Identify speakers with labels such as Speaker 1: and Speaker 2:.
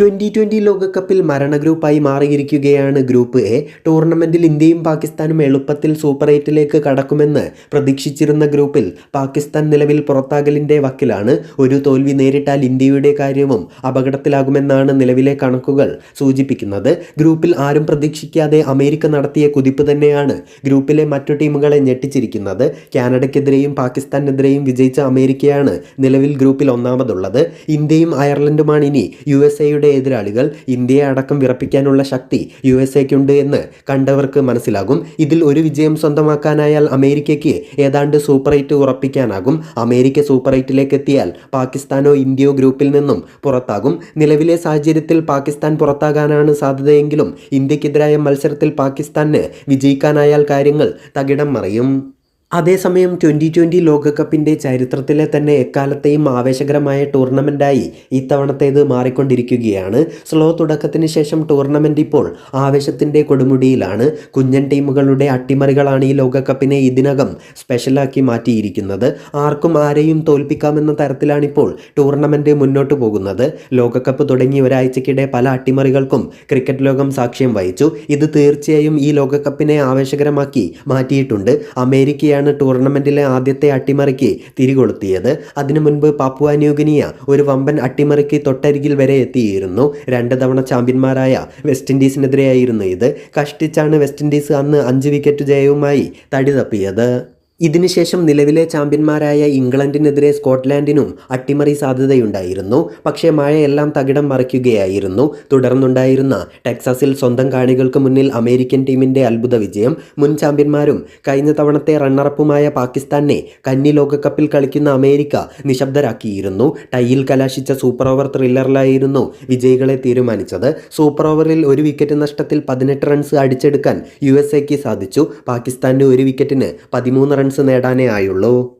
Speaker 1: Twenty twenty ലോകകപ്പിൽ മരണ ഗ്രൂപ്പായി മാറിയിരിക്കുകയാണ് ഗ്രൂപ്പ് എ. ടൂർണമെന്റിൽ ഇന്ത്യയും പാകിസ്ഥാനും എളുപ്പത്തിൽ സൂപ്പർ എയ്റ്റിലേക്ക് കടക്കുമെന്ന് പ്രതീക്ഷിച്ചിരുന്ന ഗ്രൂപ്പിൽ പാകിസ്ഥാൻ നിലവിൽ പുറത്താകലിന്റെ വക്കിലാണ്. ഒരു തോൽവി നേരിട്ടാൽ ഇന്ത്യയുടെ കാര്യവും അപകടത്തിലാകുമെന്നാണ് നിലവിലെ കണക്കുകൾ സൂചിപ്പിക്കുന്നത്. ഗ്രൂപ്പിൽ ആരും പ്രതീക്ഷിക്കാതെ അമേരിക്ക നടത്തിയ കുതിപ്പ് തന്നെയാണ് ഗ്രൂപ്പിലെ മറ്റു ടീമുകളെ ഞെട്ടിച്ചിരിക്കുന്നത്. കാനഡയ്ക്കെതിരെയും പാകിസ്ഥാനെതിരെയും വിജയിച്ച അമേരിക്കയാണ് നിലവിൽ ഗ്രൂപ്പിൽ ഒന്നാമതുള്ളത്. ഇന്ത്യയും അയർലൻഡുമാണ് ഇനി യു എസ് എയുടെ എതിരാളികൾ ഇന്ത്യയെ അടക്കം വിറപ്പിക്കാനുള്ള ശക്തി യു എസ് എക്കുണ്ട് എന്ന് കണ്ടവർക്ക് മനസ്സിലാകും. ഇതിൽ ഒരു വിജയം സ്വന്തമാക്കാനായാൽ അമേരിക്കയ്ക്ക് ഏതാണ്ട് സൂപ്പർ എയ്റ്റ് ഉറപ്പിക്കാനാകും. അമേരിക്ക സൂപ്പർ എത്തിയാൽ പാകിസ്ഥാനോ ഇന്ത്യയോ ഗ്രൂപ്പിൽ നിന്നും പുറത്താകും. നിലവിലെ സാഹചര്യത്തിൽ പാകിസ്ഥാൻ പുറത്താകാനാണ് സാധ്യതയെങ്കിലും ഇന്ത്യക്കെതിരായ മത്സരത്തിൽ പാകിസ്ഥാന് വിജയിക്കാനായാൽ കാര്യങ്ങൾ തകിടം മറിയും. അതേസമയം ട്വന്റി ട്വന്റി ലോകകപ്പിന്റെ ചരിത്രത്തിലെ തന്നെ എക്കാലത്തെയും ആവേശകരമായ ടൂർണമെന്റായി ഇത്തവണത്തേത് മാറിക്കൊണ്ടിരിക്കുകയാണ്. സ്ലോ തുടക്കത്തിന് ശേഷം ടൂർണമെന്റ് ഇപ്പോൾ ആവേശത്തിന്റെ കൊടുമുടിയിലാണ്. കുഞ്ഞൻ ടീമുകളുടെ അട്ടിമറികളാണ് ഈ ലോകകപ്പിനെ ഇതിനകം സ്പെഷ്യലാക്കി മാറ്റിയിരിക്കുന്നത്. ആർക്കും ആരെയും തോൽപ്പിക്കാമെന്ന തരത്തിലാണിപ്പോൾ ടൂർണമെന്റ് മുന്നോട്ട് പോകുന്നത്. ലോകകപ്പ് തുടങ്ങി ഒരാഴ്ചക്കിടെ പല അട്ടിമറികൾക്കും ക്രിക്കറ്റ് ലോകം സാക്ഷ്യം വഹിച്ചു. ഇത് തീർച്ചയായും ഈ ലോകകപ്പിനെ ആവേശകരമാക്കി മാറ്റിയിട്ടുണ്ട്. അമേരിക്കയാണ് ടൂർണമെന്റിലെ ആദ്യത്തെ അട്ടിമറിക്ക് തിരികൊളുത്തിയത്. അതിനു മുൻപ് പാപ്പുവ ന്യൂഗിനിയ ഒരു വമ്പൻ അട്ടിമറിക്ക് തൊട്ടരികിൽ വരെ എത്തിയിരുന്നു. രണ്ട് തവണ ചാമ്പ്യന്മാരായ വെസ്റ്റ് ഇൻഡീസിനെതിരെയായിരുന്നു ഇത്. കഷ്ടിച്ചാണ് വെസ്റ്റ് ഇൻഡീസ് അന്ന് അഞ്ച് വിക്കറ്റ് ജയവുമായി തടി തപ്പിയത്. ഇതിനുശേഷം നിലവിലെ ചാമ്പ്യന്മാരായ ഇംഗ്ലണ്ടിനെതിരെ സ്കോട്ട്ലാൻഡിനും അട്ടിമറി സാധ്യതയുണ്ടായിരുന്നു. പക്ഷേ മഴയെല്ലാം തകിടം മറിക്കുകയായിരുന്നു. തുടർന്നുണ്ടായിരുന്ന ടെക്സാസിൽ സ്വന്തം കാണികൾക്ക് മുന്നിൽ അമേരിക്കൻ ടീമിന്റെ അത്ഭുത വിജയം. മുൻ ചാമ്പ്യന്മാരും കഴിഞ്ഞ തവണത്തെ റണ്ണറപ്പുമായ പാകിസ്ഥാനെ കന്നി ലോകകപ്പിൽ കളിക്കുന്ന അമേരിക്ക നിശബ്ദരാക്കിയിരുന്നു. ടൈയിൽ കലാശിച്ച സൂപ്പർ ഓവർ ത്രില്ലറിലായിരുന്നു വിജയികളെ തീരുമാനിച്ചത്. സൂപ്പർ ഓവറിൽ ഒരു വിക്കറ്റ് നഷ്ടത്തിൽ പതിനെട്ട് റൺസ് അടിച്ചെടുക്കാൻ യു എസ് സാധിച്ചു. പാകിസ്ഥാന് ഒരു വിക്കറ്റിന് പതിമൂന്ന് റൺസ് നേടാനേ ആയുള്ളൂ.